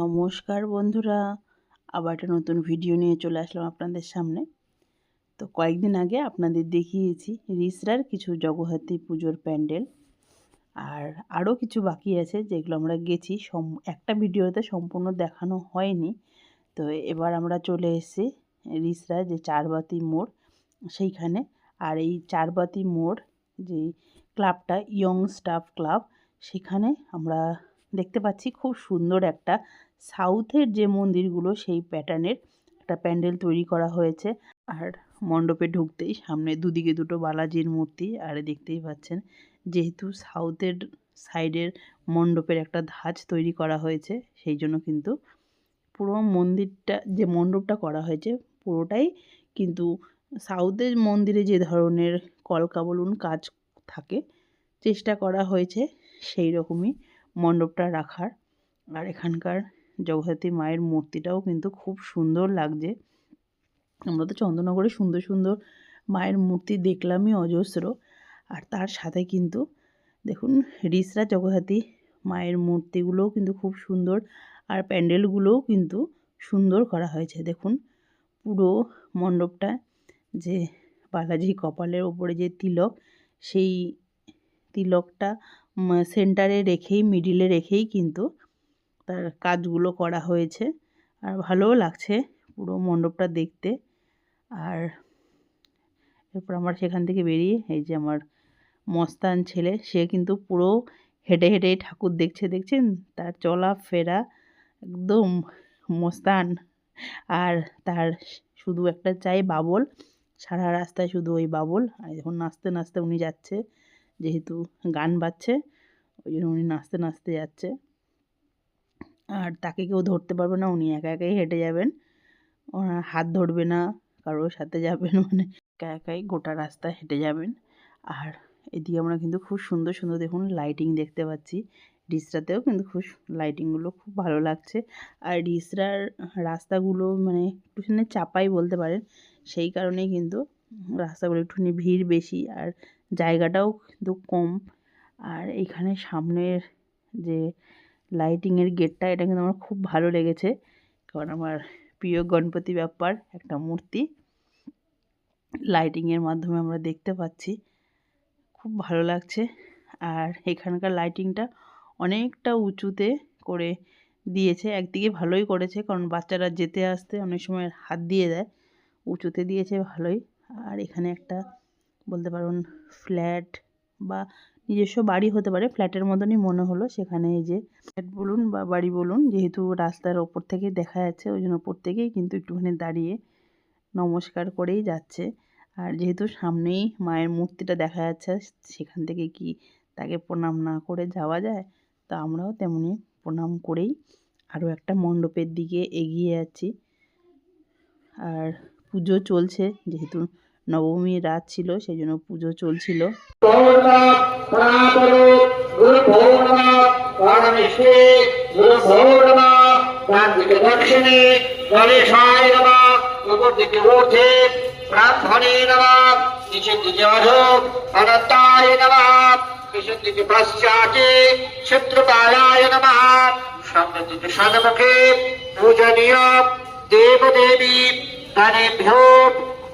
নমস্কার বন্ধুরা, আবার একটা নতুন ভিডিও নিয়ে চলে আসলাম আপনাদের সামনে। তো কয়েকদিন আগে আপনাদের দেখিয়েছি রিসরার কিছু জগহাতি পুজোর প্যান্ডেল। আর আরও কিছু বাকি আছে যেগুলো আমরা গেছি, সম, একটা ভিডিওতে সম্পূর্ণ দেখানো হয়নি। তো এবার আমরা চলে এসেছি রিসরা, যে চারবাতি মোড় সেইখানে। আর এই চারবাতি মোড় যে ক্লাবটা, ইয়ং স্টাফ ক্লাব, সেখানে আমরা দেখতে পাচ্ছি খুব সুন্দর একটা সাউথের যে মন্দিরগুলো, সেই প্যাটার্নের একটা প্যান্ডেল তৈরি করা হয়েছে। আর মণ্ডপে ঢুকতেই সামনে দুদিকে দুটো বালাজির মূর্তি, আর দেখতেই পাচ্ছেন যেহেতু সাউথের সাইডের মণ্ডপের একটা ধাঁচ তৈরি করা হয়েছে, সেই জন্য কিন্তু পুরো মন্দিরটা, যে মণ্ডপটা করা হয়েছে, পুরোটাই কিন্তু সাউথের মন্দিরে যে ধরনের কলকা বলুন কাজ থাকে, চেষ্টা করা হয়েছে, সেই রকমই মণ্ডপটা রাখার। আর এখানকার জগদ্ধাত্রী মায়ের মূর্তিটাও কিন্তু খুব সুন্দর লাগছে। আমরা তো চন্দননগরে সুন্দর সুন্দর মায়ের মূর্তি দেখলামই অজস্র। আর তার সাথে কিন্তু দেখুন, রিসরা জগদ্ধাত্রী মায়ের মূর্তিগুলোও কিন্তু খুব সুন্দর। আর প্যান্ডেলগুলোও কিন্তু সুন্দর করা হয়েছে। দেখুন, পুরো মণ্ডপটা যে বালাজি কপালের ওপরে যে তিলক, সেই তিলকটা সেন্টারে রেখেই মিডিলে রেখেই কিন্তু তার কাজগুলো করা হয়েছে। আর ভালোও লাগছে পুরো মণ্ডপটা দেখতে। আর এরপর আমার সেখান থেকে বেরিয়ে, এই যে আমার মস্তান ছেলে, সে কিন্তু পুরো হেঁটে হেঁটে ঠাকুর দেখছে, দেখছেন? তার চলা, ফেরা একদম মস্তান। আর তার শুধু একটা চাই বাবল, সারা রাস্তায় শুধু ওই বাবল। আর যখন নাচতে নাচতে উনি যাচ্ছে। যেহেতু গান বাজছে, ওই জন্য উনি নাচতে নাচতে যাচ্ছে। আর তাকে কেউ ধরতে পারবে না, উনি একা একাই হেঁটে যাবেন। ওনার হাত ধরবে না, কারোর সাথে যাবেন মানে একা একাই গোটা রাস্তা হেঁটে যাবেন। আর এদিকে আমরা কিন্তু খুব সুন্দর সুন্দর দেখুন লাইটিং দেখতে পাচ্ছি। রিসরাতেও কিন্তু খুব লাইটিংগুলো খুব ভালো লাগছে। আর রিসরার রাস্তাগুলো মানে একটুখানি চাপাই বলতে পারেন, সেই কারণেই কিন্তু রাস্তাগুলো একটুখানি ভিড় বেশি। আর জায়গাটাও কিন্তু কম। আর এখানে সামনের যে লাইটিংয়ের গেটটা এটা কিন্তু আমার খুব ভালো লেগেছে। কারণ আমার প্রিয় গণপতি ব্যাপার একটা মূর্তি। লাইটিংয়ের মাধ্যমে আমরা দেখতে পাচ্ছি। খুব ভালো লাগছে। আর এখানকার লাইটিংটা অনেকটা উঁচুতে করে দিয়েছে। একদিকে ভালোই করেছে, কারণ বাচ্চারা যেতে আসতে অনেক সময় হাত দিয়ে দেয়। উঁচুতে দিয়েছে ভালোই। আর এখানে একটা বলতে পারুন ফ্ল্যাট বা নিজস্ব বাড়ি হতে পারে ফ্ল্যাটের মতনই মনে হলো সেখানে এই যে ফ্ল্যাট বলুন বা বাড়ি বলুন, যেহেতু রাস্তার ওপর থেকে দেখা যাচ্ছে, ওই জন্য ওপর থেকেই কিন্তু একটুখানি দাঁড়িয়ে নমস্কার করেই যাচ্ছে। আর যেহেতু সামনেই মায়ের মূর্তিটা দেখা যাচ্ছে, সেখান থেকে কি তাকে প্রণাম না করে যাওয়া যায়, তা আমরাও তেমনি প্রণাম করেই আরও একটা মণ্ডপের দিকে এগিয়ে যাচ্ছি আর পুজো চলছে, যেহেতু নবমীর রাত ছিল সেই জন্য পুজো চলছিল। পশ্চাতে পূজনীয় দেবদেবী গণেভ্যো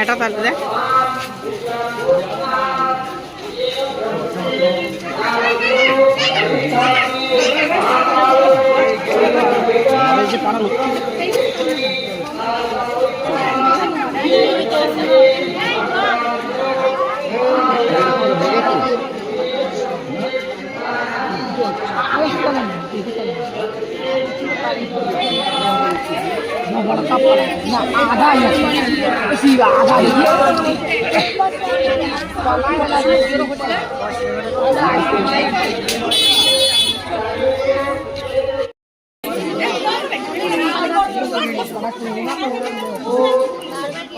হেটা তাহলে যে ತಲುಪಿದೆ ಕಾಣಲು बड़का पड़ा ना आधा इंच सीधा आधा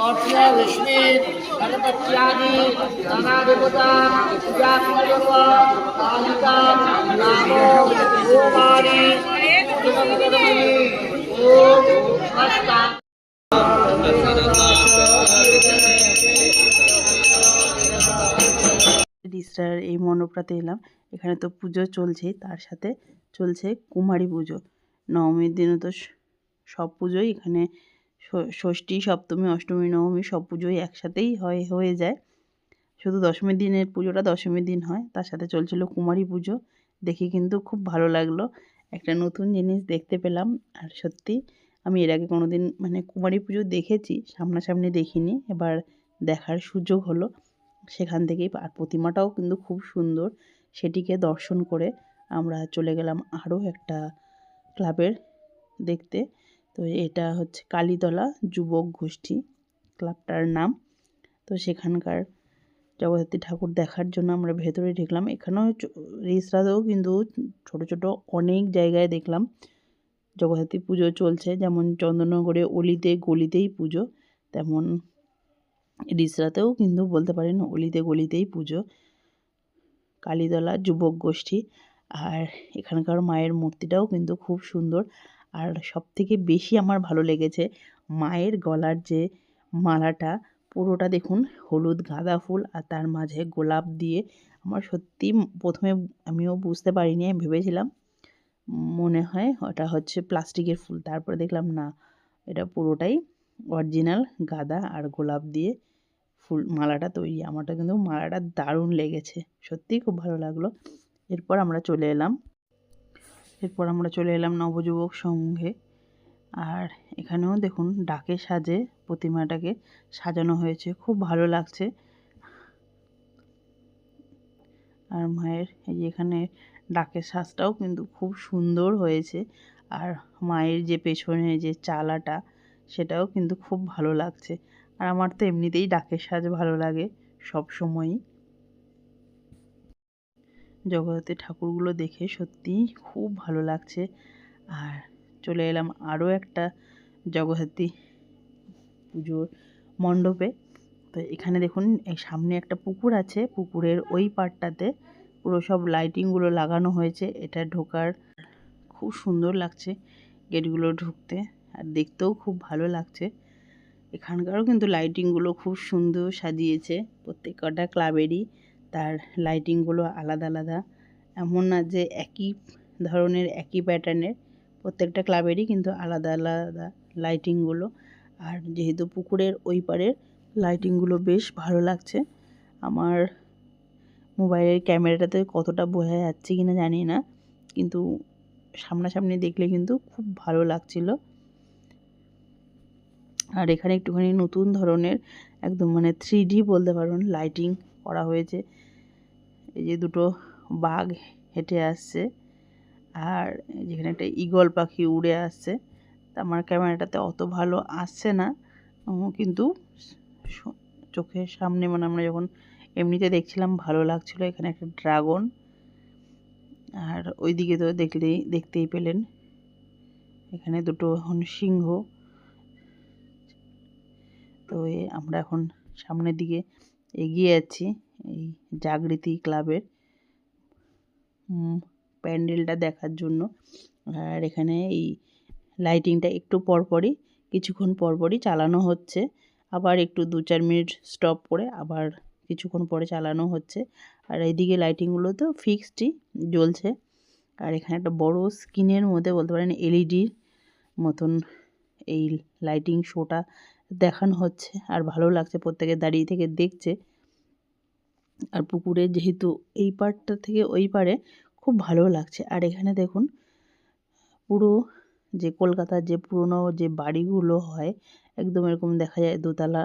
और लक्ष्मी गणपत्यादि नाना देवता पूजा कालिका नामो गोवारी রিসরার এই মণ্ডপটাতে এলাম। এখানে তো পুজো চলছেই তার সাথে চলছে কুমারী পুজো। নবমীর দিনে তো সব পুজোই, এখানে ষষ্ঠী, সপ্তমী, অষ্টমী, নবমী সব পুজোই একসাথেই হয়, হয়ে যায়। শুধু দশমীর দিনের পুজোটা দশমীর দিন হয়, তার সাথে চলছিল কুমারী পুজো। দেখে কিন্তু খুব ভালো লাগল। একটা নতুন জিনিস দেখতে পেলাম। আর সত্যি, আমি এর আগে কোনো দিন মানে কুমারী পুজো দেখেছি, সামনাসামনি দেখিনি। এবার দেখার সুযোগ হলো। সেখান থেকেই আর প্রতিমাটাও কিন্তু খুব সুন্দর। সেটিকে দর্শন করে আমরা চলে গেলাম আরও একটা ক্লাবের দেখতে। তো এটা হচ্ছে কালীতলা যুবক গোষ্ঠী ক্লাবটার নাম। তো সেখানকার জগদ্ধাত্রী ঠাকুর দেখার জন্য আমরা ভেতরে ঢুকলাম। এখানেও রিসরাতেও কিন্তু ছোট ছোট অনেক জায়গায় দেখলাম জগদ্ধাত্রী পুজো চলছে। যেমন চন্দননগরে অলিতে গলিতেই পুজো, তেমন রিসরাতেও কিন্তু বলতে পারেন অলিতে গলিতেই পুজো। কালীতলা যুবক গোষ্ঠী আর এখানকার মায়ের মূর্তিটাও কিন্তু খুব সুন্দর। আর সবথেকে বেশি আমার ভালো লেগেছে মায়ের গলার যে মালাটা পুরোটা দেখুন, হলুদ গাঁদা ফুল আর তার মাঝে গোলাপ দিয়ে আমার সত্যি প্রথমে আমিও বুঝতে পারিনি, আমি ভেবেছিলাম, মনে হয় ওটা হচ্ছে প্লাস্টিকের ফুল। তারপরে দেখলাম না, এটা পুরোটাই অরিজিনাল গাঁদা আর গোলাপ দিয়ে ফুল মালাটা তৈরি। আমারটা কিন্তু মালাটা দারুণ লেগেছে, সত্যিই খুব ভালো লাগল। এরপর আমরা চলে এলাম, এরপর আমরা চলে এলাম নবযুবক সঙ্গে। আর এখানেও দেখুন, ডাকে সাজে প্রতিমাটাকে সাজানো হয়েছে। খুব ভালো লাগছে। আর মায়ের এই যে এখানে ডাকের সাজটাও কিন্তু খুব সুন্দর হয়েছে। আর মায়ের যে পেছনে যে চালাটা, সেটাও কিন্তু খুব ভালো লাগছে। আর আমার তো এমনিতেই ডাকের সাজ ভালো লাগে সব সময়ই। জগদ্ধাত্রী ঠাকুরগুলো দেখে সত্যিই খুব ভালো লাগছে। আর চলে এলাম আরও একটা জগদ্ধাত্রী পুজোর মণ্ডপে। তো এখানে দেখুন সামনে একটা পুকুর আছে। পুকুরের ওই পাড়টাতে পুরো সব লাইটিংগুলো লাগানো হয়েছে। এটা ঢোকার খুব সুন্দর লাগছে গেটগুলো ঢুকতে। আর দেখতেও খুব ভালো লাগছে। এখানকারও কিন্তু লাইটিংগুলো খুব সুন্দর সাজিয়েছে। প্রত্যেক কটা ক্লাবেরই তার লাইটিংগুলো আলাদা আলাদা। এমন না যে একই ধরনের, একই প্যাটার্নের প্রত্যেকটা ক্লাবেরই কিন্তু আলাদা আলাদা লাইটিংগুলো আর যেহেতু পুকুরের ওই পারের লাইটিংগুলো বেশ ভালো লাগছে, আমার মোবাইলের ক্যামেরাটাতে কতটা বোঝা যাচ্ছে কিনা জানি না, কিন্তু সামনাসামনি দেখলে কিন্তু খুব ভালো লাগছিল। আর এখানে একটুখানি নতুন ধরনের একদম মানে থ্রি বলতে পারুন লাইটিং করা হয়েছে। এই যে দুটো বাঘ হেঁটে আসছে, আর যেখানে একটা ঈগল পাখি উড়ে আসছে। আমার ক্যামেরাটাতে অত ভালো আসছে না। কিন্তু চোখের সামনে মানে আমরা যখন এমনিতে দেখছিলাম ভালো লাগছিল এখানে একটা ড্রাগন। আর ওইদিকে তো দেখলেই দেখতেই পেলেন। এখানে দুটো এখন সিংহ। তো আমরা এখন সামনের দিকে এগিয়ে যাচ্ছি এই জাগৃতি ক্লাবের। প্যান্ডেলটা দেখার জন্য। আর এখানে এই লাইটিংটা একটু পরপরই, কিছুক্ষণ পরপরই চালানো হচ্ছে। আবার একটু দু চার মিনিট স্টপ করে আবার কিছুক্ষণ পরে চালানো হচ্ছে। আর এইদিকে লাইটিংগুলো তো ফিক্সডই জ্বলছে। আর এখানে একটা বড় স্ক্রিনের মধ্যে বলতে পারেন এলইডির মতন এই লাইটিং শোটা দেখানো হচ্ছে। আর ভালো লাগছে প্রত্যেকে দাঁড়িয়ে থেকে দেখছে। আর পুকুরে যেহেতু এই পাড়টা থেকে ওই পাড়ে খুব ভালো লাগছে। আর এখানে দেখুন, পুরো যে কলকাতার যে পুরনো যে বাড়িগুলো হয়, একদম এরকম দেখা যায় দোতলা।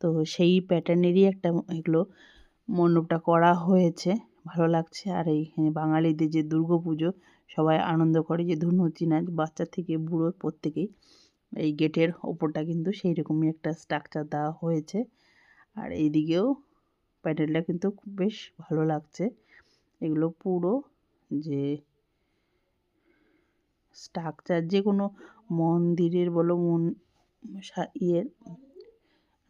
তো সেই প্যাটার্নেরই একটা এগুলো মণ্ডপটা করা হয়েছে, ভালো লাগছে। আর এইখানে বাঙালিদের যে দুর্গা পুজো সবাই আনন্দ করে যে ধুনুচি নাচ, বাচ্চা থেকে বুড়ো প্রত্যেকেই। এই গেটের ওপরটা কিন্তু সেই রকমই একটা স্ট্রাকচার দেওয়া হয়েছে। আর এইদিকেও প্যান্ডেলটা কিন্তু বেশ ভালো লাগছে। এগুলো পুরো যে স্ট্রাকচার, যে কোনো মন্দিরের বলো মন ইয়ের,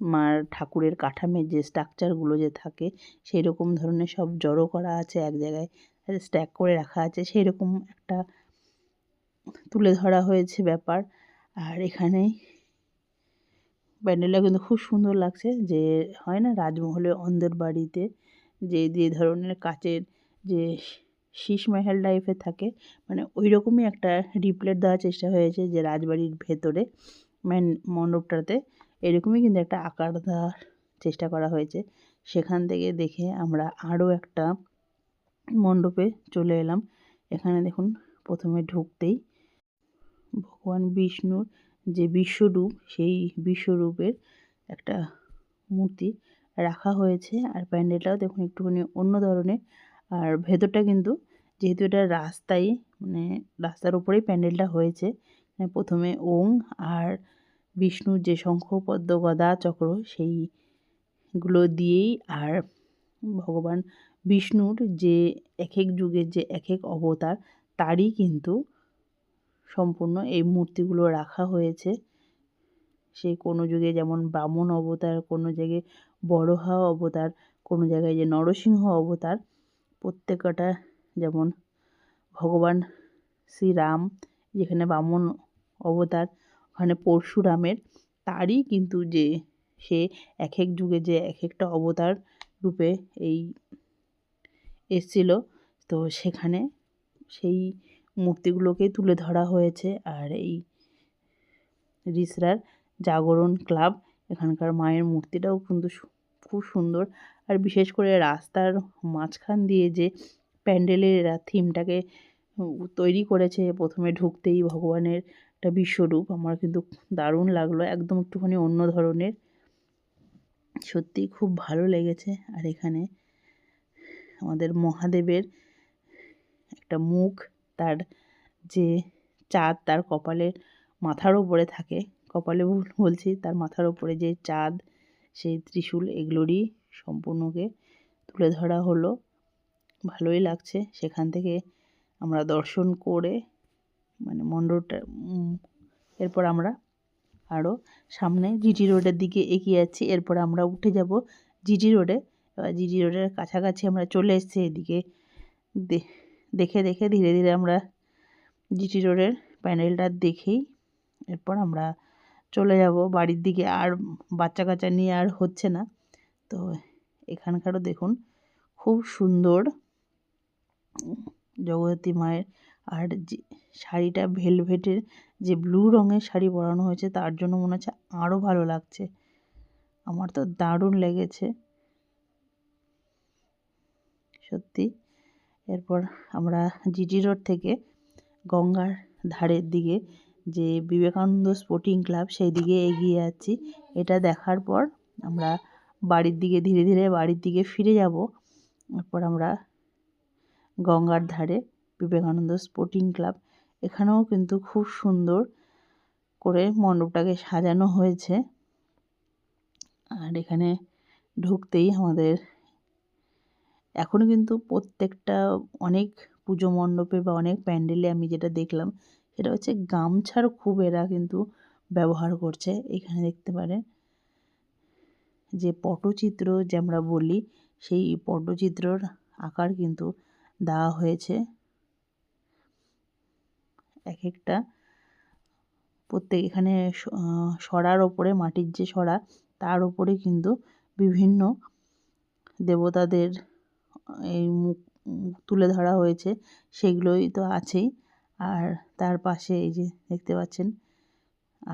মার ঠাকুরের কাঠামোর যে স্ট্রাকচারগুলো যে থাকে সেই রকম ধরনের সব জড়ো করা আছে এক জায়গায় স্ট্যাক করে রাখা আছে সেই রকম একটা তুলে ধরা হয়েছে ব্যাপার। আর এখানে প্যান্ডেলটা কিন্তু খুব সুন্দর লাগছে, যে হয় না, রাজমহলের অন্দর বাড়িতে যে যে ধরনের কাচের যে শীষ মহল টাইপের থাকে। মানে ওই রকমই একটা রিপ্লেট দেওয়ার চেষ্টা হয়েছে যে রাজবাড়ির ভেতরে মণ্ডপটাতে। এরকমই কিন্তু একটা আকার দেওয়ার চেষ্টা করা হয়েছে। সেখান থেকে দেখে আমরা আরও একটা মণ্ডপে চলে এলাম। এখানে দেখুন, প্রথমে ঢুকতেই ভগবান বিষ্ণুর যে বিশ্বরূপ, সেই বিশ্বরূপের একটা মূর্তি রাখা হয়েছে। আর প্যান্ডেলটাও দেখুন একটুখানি অন্য ধরনের। আর ভেতরটা কিন্তু যেহেতু এটা রাস্তায় মানে রাস্তার উপরেই প্যান্ডেলটা হয়েছে মানে প্রথমে ওং আর বিষ্ণুর যে শঙ্খ, পদ্ম, গদা, চক্র, সেইগুলো দিয়েই আর ভগবান বিষ্ণুর যে এক এক যুগের যে এক এক অবতার, তারই কিন্তু সম্পূর্ণ এই মূর্তিগুলো রাখা হয়েছে। সেই কোনো যুগে যেমন বামন অবতার, কোনো জায়গায় বড়হা অবতার, কোনো জায়গায় যে নরসিংহ অবতার, প্রত্যেকটা যেমন ভগবান শ্রীরাম, যেখানে বামন অবতার, ওখানে পরশুরামের, তারই কিন্তু যে সে এক এক যুগে যে এক একটা অবতার রূপে এই এসছিল। তো সেখানে সেই মূর্তিগুলোকেই তুলে ধরা হয়েছে। আর এই রিসরার জাগরণ ক্লাব, এখানকার মায়ের মূর্তিটাও কিন্তু খুব সুন্দর। আর বিশেষ করে রাস্তার মাঝখান দিয়ে যে প্যান্ডেলের এরা থিমটাকে তৈরি করেছে। প্রথমে ঢুকতেই ভগবানের একটা বিশ্বরূপ। আমার কিন্তু দারুণ লাগল, একদম একটুখানি অন্য ধরনের। সত্যিই খুব ভালো লেগেছে। আর এখানে আমাদের মহাদেবের একটা মুখ, তার যে চাঁদ, তার কপালের মাথার ওপরে থাকে। কপালে বল- বলছি, তার মাথার ওপরে যে চাঁদ, সেই ত্রিশূল, এগুলোরই সম্পূর্ণকে তুলে ধরা হলো। ভালোই লাগছে। সেখান থেকে আমরা দর্শন করে মানে মণ্ডপটা এরপর আমরা আরও সামনে জিটি রোডের দিকে এগিয়ে যাচ্ছি। এরপর আমরা উঠে যাব জিটি রোডে। এবার জিটি রোডের কাছাকাছি আমরা চলে এসেছি এদিকে। দেখে দেখে ধীরে ধীরে আমরা জিটি রোডের প্যান্ডেলটা দেখেই এরপর আমরা চলে যাব বাড়ির দিকে। আর বাচ্চা কাচ্চা নিয়ে আর হচ্ছে না। তো এখানকারও দেখুন, খুব সুন্দর জগতী মায়ের আর যে শাড়িটা ভেলভেটের যে ব্লু রঙের শাড়ি পরানো হয়েছে, তার জন্য মনে হচ্ছে আরও ভালো লাগছে। আমার তো দারুণ লেগেছে। সত্যি। এরপর আমরা জিটি রোড থেকে গঙ্গার ধারের দিকে যে বিবেকানন্দ স্পোর্টিং ক্লাব সেই দিকে এগিয়ে যাচ্ছি। এটা দেখার পর আমরা বাড়ির দিকে, ধীরে ধীরে বাড়ির দিকে ফিরে যাব। এরপর আমরা গঙ্গার ধারে, বিবেকানন্দ স্পোর্টিং ক্লাব। এখানেও কিন্তু খুব সুন্দর করে মণ্ডপটাকে সাজানো হয়েছে। আর এখানে ঢুকতেই আমাদের এখনও কিন্তু প্রত্যেকটা অনেক পুজো মণ্ডপে বা অনেক প্যান্ডেলে আমি যেটা দেখলাম, সেটা হচ্ছে গামছার খুব এরা কিন্তু ব্যবহার করছে এখানে দেখতে পারেন। যে পটচিত্র যে আমরা বলি, সেই পটচিত্রর আকার কিন্তু দেওয়া হয়েছে। এক একটা প্রত্যেক এখানে সরার ওপরে, মাটির যে সরা, তার ওপরে কিন্তু বিভিন্ন দেবতাদের এই মুখ তুলে ধরা হয়েছে। সেগুলোই তো আছেই। আর তার পাশে এই যে দেখতে পাচ্ছেন,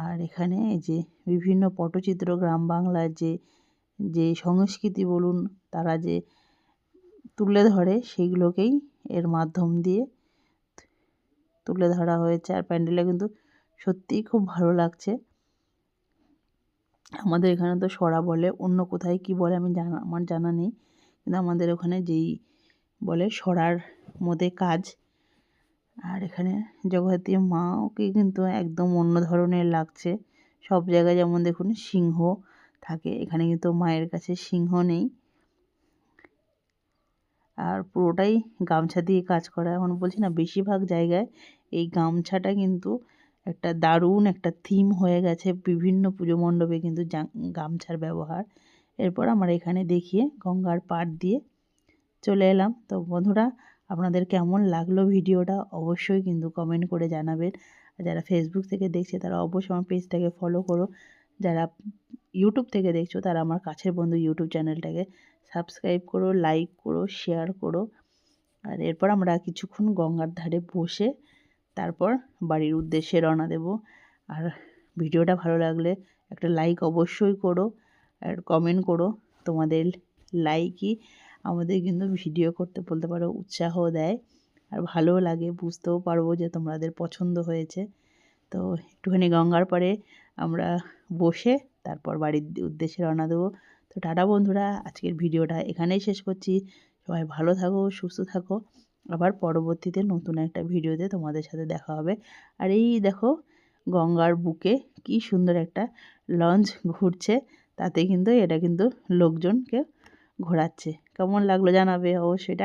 আর এখানে এই যে বিভিন্ন পটচিত্র, গ্রাম বাংলার যে যে সংস্কৃতি বলুন, তারা যে তুলে ধরে সেগুলোকেই এর মাধ্যম দিয়ে তুলে ধরা হয়েছে। আর প্যান্ডেলটা কিন্তু সত্যিই খুব ভালো লাগছে। আমাদের এখানে তো সরা বলে, অন্য কোথায় কি বলে আমি জানা, আমার জানা নেই। কিন্তু আমাদের ওখানে যেই বলে সরার মধ্যে কাজ, আর এখানে জগদ্ধাত্রী মাকে কিন্তু একদম অন্য ধরনের লাগছে। সব জায়গায় যেমন দেখুন সিংহ থাকে, এখানে কিন্তু মায়ের কাছে সিংহ নেই। আর পুরোটাই গামছা দিয়ে কাজ করা। এখন বলছি না, বেশিরভাগ জায়গায় এই গামছাটা কিন্তু একটা দারুণ একটা থিম হয়ে গেছে বিভিন্ন পুজো মণ্ডপে কিন্তু গামছার ব্যবহার। এরপর আমরা এখানে দেখিয়ে গঙ্গার পাড় দিয়ে চলে এলাম। তো বন্ধুরা, আপনাদের কেমন লাগল ভিডিওটা অবশ্যই কিন্তু কমেন্ট করে জানাবেন। যারা ফেসবুক থেকে দেখছে, তারা অবশ্যই আমার পেজটাকে ফলো করো। যারা ইউটিউব থেকে দেখছ, তারা আমার কাছের বন্ধু ইউটিউব চ্যানেলটাকে সাবস্ক্রাইব করো লাইক করো শেয়ার করো। আর এরপর আমরা কিছুক্ষণ গঙ্গার ধারে বসে তারপর বাড়ির উদ্দেশ্যে রওনা দেব। আর ভিডিওটা ভালো লাগলে একটা লাইক অবশ্যই করো আর কমেন্ট করো। তোমাদের লাইকই আমাদের কিন্তু ভিডিও করতে বলতে পারো, উৎসাহ দেয়। আর ভালোও লাগে, বুঝতেও পারব যে তোমাদের পছন্দ হয়েছে। তো একটুখানি গঙ্গার পাড়ে আমরা বসে তারপর বাড়ির উদ্দেশ্যে রওনা দেবো। তো টাটা বন্ধুরা, আজকের ভিডিওটা এখানেই শেষ করছি। সবাই ভালো থাকো, সুস্থ থাকো। আবার পরবর্তীতে নতুন একটা ভিডিওতে তোমাদের সাথে দেখা হবে। আর এই দেখো, গঙ্গার বুকে কি সুন্দর একটা লঞ্চ ঘুরছে। তাতে কিন্তু এটা কিন্তু লোকজনকে ঘোরাচ্ছে। কেমন লাগল জানাবে অবশ্যই।